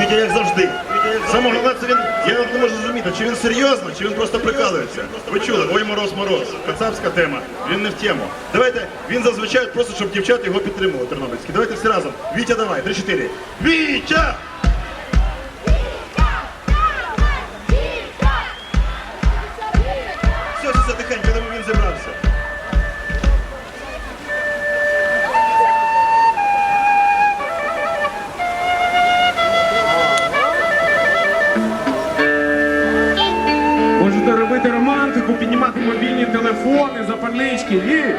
Вітя, як завжди. Самого він, я не можу зрозуміти, чи він серйозно, чи він просто прикалується. Ви чули, ой мороз мороз. Кацапська тема. Він не в тему. Давайте, він зазвичай просто, щоб дівчата його підтримували, тернопільські. Давайте всі разом. Вітя, давай, три-чотири. Вітя! Робити романтику, піднімати мобільні телефони, запальнички і.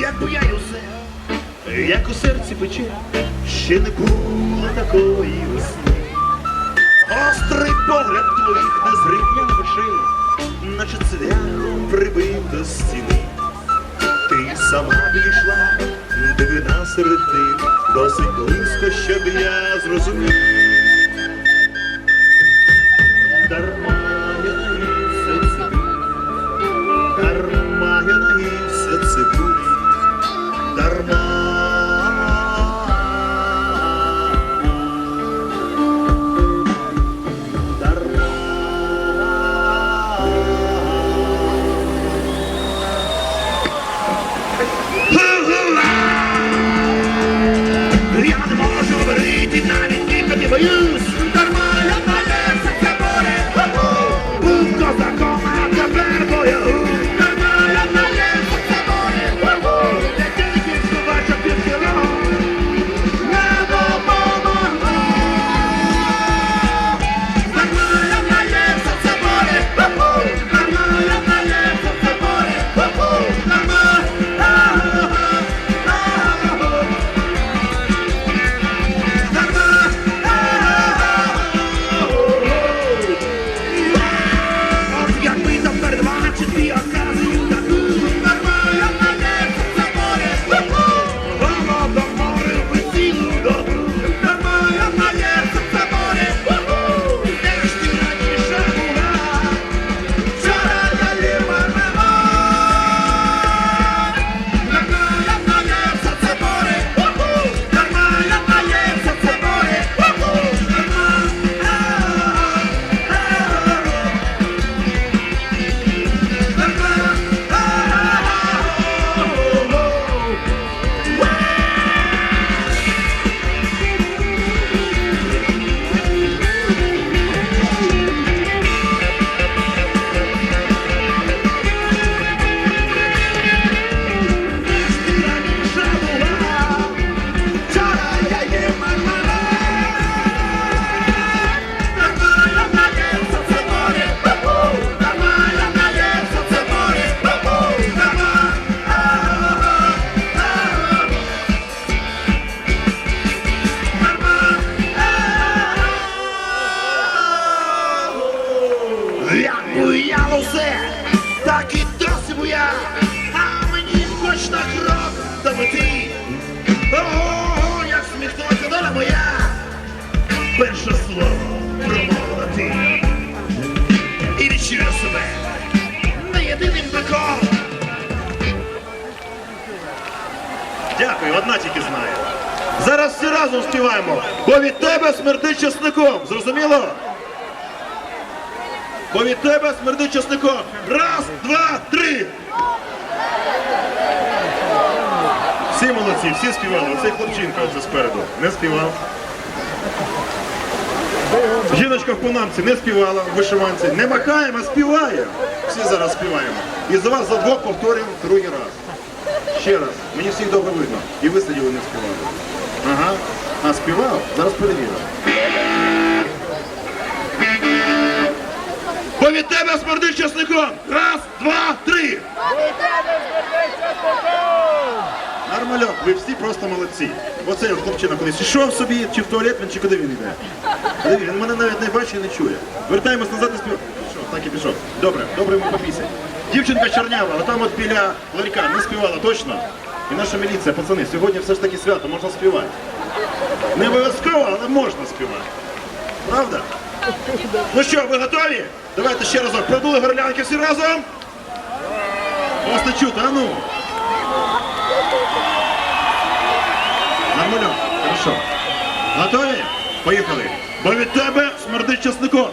Як усе, як у серці пече, ще не було такої весни. Острий погляд твоїх незрівняних очей, наче цвяхом прибив до стіни. Ти сама підійшла, дивина серед тих, досить близько, щоб я зрозумів. Як буяло все, так і досі буя, а мені хоч на крок до мети. Ого, як сміхнулася доля моя, перше слово промовила ти. І відчує себе не єдиним биком. Дякую, одна тільки знає. Зараз всі разом співаємо, бо від тебе смердить чесником. Зрозуміло? Бо від тебе смердить чесником. Раз, два, три. Всі молодці, всі співали. Оцей хлопчинка оце спереду. Не співав. Жіночка в пунамці не співала вишиванці. Не махаємо, а співає. Всі зараз співаємо. І за вас за двох повторюємо другий раз. Ще раз. Мені всіх добре видно. І ви сиділи не співали. Ага. А співав? Зараз перевіримо. Смердить. Раз, два, три. Нормальок, ви всі просто молодці. Оцей хлопчина колись йшов собі, чи в туалет він, чи куди він йде. Куди він? Він мене навіть не бачить і не чує. Вертаємось назад і спів. Пішов, так і пішов. Добре, добре йому попісять. Дівчинка чорнява, отам от біля ларька не співала точно. І наша міліція, пацани, сьогодні все ж таки свято, можна співати. Не обов'язково, але можна співати. Правда? Ну що, ви готові? Давайте ще разок. Продули горлянки всі разом. Вас не чути, а ну. Нормально? Хорошо. Готові? Поїхали. Бо від тебе смердить чеснок.